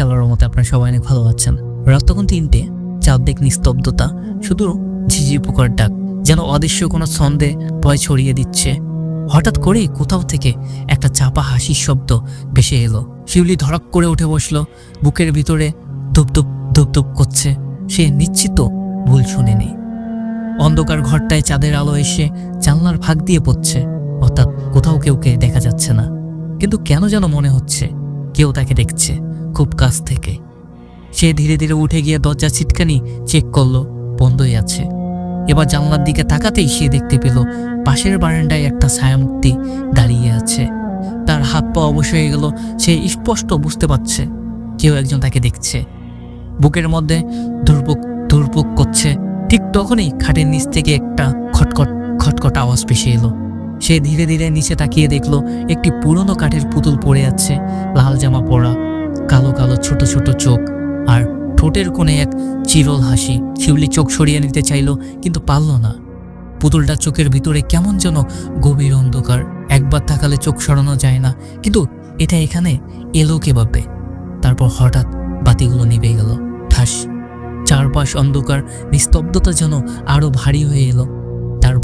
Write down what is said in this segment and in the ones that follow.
রহমতে আপনারা সবাই অনেক ভালো আছেন। রাত তখন তিনটে চারদিক নিস্তব্ধতা, শুধু ঝিঝি পোকার ডাক, যেন অদৃশ্য কোনো ছন্দে ভয় ছড়িয়ে দিচ্ছে। হঠাৎ করেই কোথাও থেকে একটা চাপা হাসির শব্দ ভেসে এলো। শিউলি ধড়ক করে উঠে বসল, বুকের ভিতরে ধুপধুপ ধুপধুপ করছে। সে নিশ্চিত ভুল শুনেনি। অন্ধকার ঘরটায় চাঁদের আলো এসে জানলার ভাগ দিয়ে পড়ছে। অর্থাৎ কোথাও কেউকে দেখা যাচ্ছে না। কিন্তু কেন যেন মনে হচ্ছে কেউ তাকে দেখছে খুব কাছ থেকে। সে ধীরে ধীরে উঠে গিয়ে দরজা ছিটকানি চেক করল, বন্ধই আছে। এবার জানলার দিকে তাকাতেই সে দেখতে পেল পাশের বারান্দায় একটা ছায়ামূর্তি দাঁড়িয়ে আছে। তার হাত পা অবশ হয়ে গেল, সে স্পষ্ট বুঝতে পারছে কেউ একজন তাকে দেখছে। বুকের মধ্যে ধুরপুক ধুরপুক করছে। ঠিক তখনই খাটের নিচ থেকে একটা খটখট খটখট আওয়াজ ভেসে এলো। সে ধীরে ধীরে নিচে তাকিয়ে দেখল একটি পুরনো কাঠের পুতুল পড়ে আছে, লাল জামা পরা, কালো কালো ছোট ছোট চোখ আর ঠোঁটের কোণে এক চিরল হাসি। শিউলি চোখ সরিয়ে নিতে চাইলো, কিন্তু পারল না। পুতুলটা চোখের ভিতরে কেমন যেন গভীর অন্ধকার। একবার তাকালে চোখ সরানো যায় না, কিন্তু এটা এখানে এলো কেভাবে? তারপর হঠাৎ বাতিগুলো নিভে গেল। ঠাস! চারপাশ অন্ধকার, নিস্তব্ধতা যেন আরও ভারী হয়ে এলো।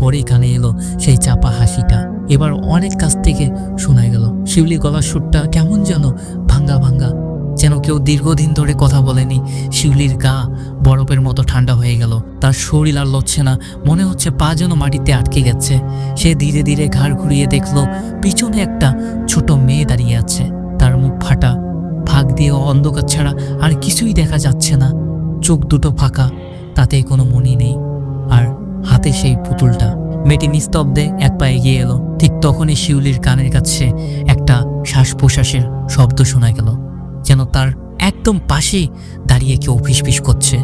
তারপরেই কানে এলো সেই চাপা হাসিটা। এবার অনেক কাছ থেকে শোনা গেল, শিউলি গলার সুরটা কেমন যেন ভাঙ্গা ভাঙ্গা, যেন কেউ দীর্ঘদিন ধরে কথা বলেনি। শিউলির গা বরফের মতো ঠান্ডা হয়ে গেল, তার শরীর আর লড়ছে না, মনে হচ্ছে পা যেন মাটিতে আটকে গেছে। সে ধীরে ধীরে ঘাড় ঘুরিয়ে দেখল, পিছনে একটা ছোট মেয়ে দাঁড়িয়ে আছে। তার মুখ ফাটা, ফাঁক দিয়ে অন্ধকার ছাড়া আর কিছুই দেখা যাচ্ছে না। চোখ দুটো ফাঁকা, তাতে কোনো মনি নেই। হাতে সেই পুতুলটা। মেয়েটি নিস্তব্ধে এক পা এগিয়ে এলো। ঠিক তখনই শিউলির কানের কাছে একটা শ্বাস প্রশ্বাসের শব্দ শোনা গেল, যেন তার একদম পাশেই দাঁড়িয়ে কেউ ফিসফিস করছে।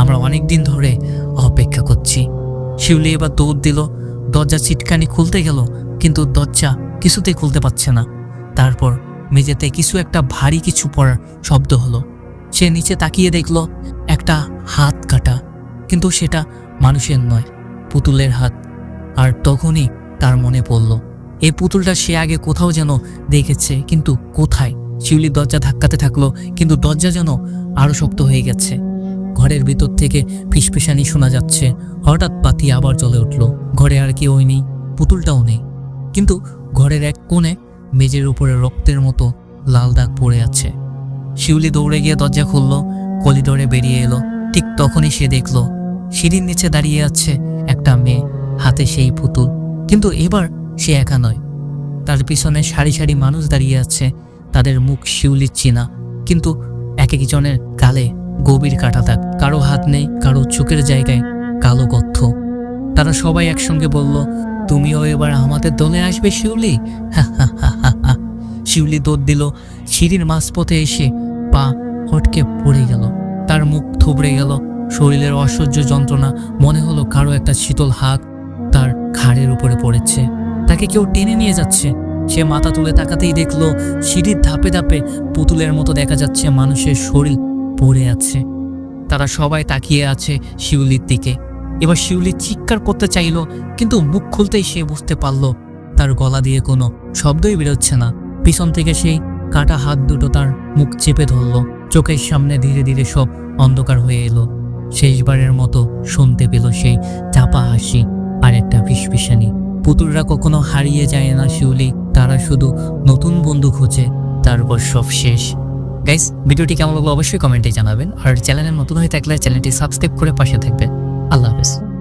আমরা অনেক দিন ধরে অপেক্ষা করছি। শিউলি এবার দৌড় দিল, দরজা চিটকানি খুলতে গেল, কিন্তু দরজা কিছুতেই খুলতে পারছে না। তারপর মেঝেতে কিছু একটা ভারী কিছু পড়ার শব্দ হলো। সে নিচে তাকিয়ে দেখল একটা হাত কাটা, কিন্তু সেটা মানুষের নয়। পুতুলের হাত। আর তখনই তার মনে পড়ল এই পুতুলটা সে আগে কোথাও যেন দেখেছে, কিন্তু কোথায়? শিউলি দরজা ধাক্কাতে থাকল, কিন্তু দরজা যেন আরও শক্ত হয়ে গেছে। ঘরের ভিতর থেকে ফিসফিসানি শোনা যাচ্ছে। হঠাৎ বাতি আবার জ্বলে উঠল। ঘরে আর কেউ নেই, পুতুলটাও নেই। কিন্তু ঘরের এক কোণে মেঝের উপরে রক্তের মতো লাল দাগ পড়ে আছে। শিউলি দৌড়ে গিয়ে দরজা খুললো, কলিডোরে বেরিয়ে এলো। ঠিক তখনই সে দেখল, সিঁড়ির নিচে দাঁড়িয়ে আছে একটা মেয়ে হাতে সেই পুতুল। কিন্তু এবার সে একা নয়। তার পিছনে সারি সারি মানুষ দাঁড়িয়ে আছে, তাদের মুখ শিউলির চেনা। কিন্তু এক একজনের গালে গভীর কাটা দাগ। কারও হাত নেই, কারও চোখের জায়গায় কালো গর্থ তারা সবাই একসঙ্গে বলল, তুমিও এবার আমাদের দলে আসবে, শিউলি। শিউলি দৌড় দিল। সিঁড়ির মাঝপথে এসে পা হটকে পড়ে গেল। তার মুখ থুবড়ে গেল। শরীরের অসহ্য যন্ত্রণা, মনে হলো কারও একটা শীতল হাত তার ঘাড়ের উপরে পড়েছে। তাকে কেউ টেনে নিয়ে যাচ্ছে। সে মাথা তুলে তাকাতেই দেখল, সিঁড়ির ধাপে ধাপে পুতুলের মতো দেখা যাচ্ছে মানুষের শরীর পড়ে আছে। তারা সবাই তাকিয়ে আছে শিউলির দিকে। এবার শিউলি চিৎকার করতে চাইলো, কিন্তু মুখ খুলতেই সে বুঝতে পারল, তার গলা দিয়ে কোনো শব্দই বেরোচ্ছে না। পিছন থেকে সেই কাটা হাত দুটো তার মুখ চেপে ধরলো। চোখের সামনে ধীরে ধীরে সব অন্ধকার হয়ে এলো। শেষবারের মতো শুনতে পেল সেই চাপা হাসি আর একটা ফিসফিসানি। পুতুলরা কখনো হারিয়ে যায় না শিউলি, তারা শুধু নতুন বন্ধু খুঁজে, তারপর সব শেষ। গাইস ভিডিওটি কেমন লাগল অবশ্যই কমেন্টে জানাবেন, আর চ্যানেলের নতুন হয়ে থাকলে চ্যানেলটি সাবস্ক্রাইব করে পাশে থাকবেন। আল্লাহ হাফেজ।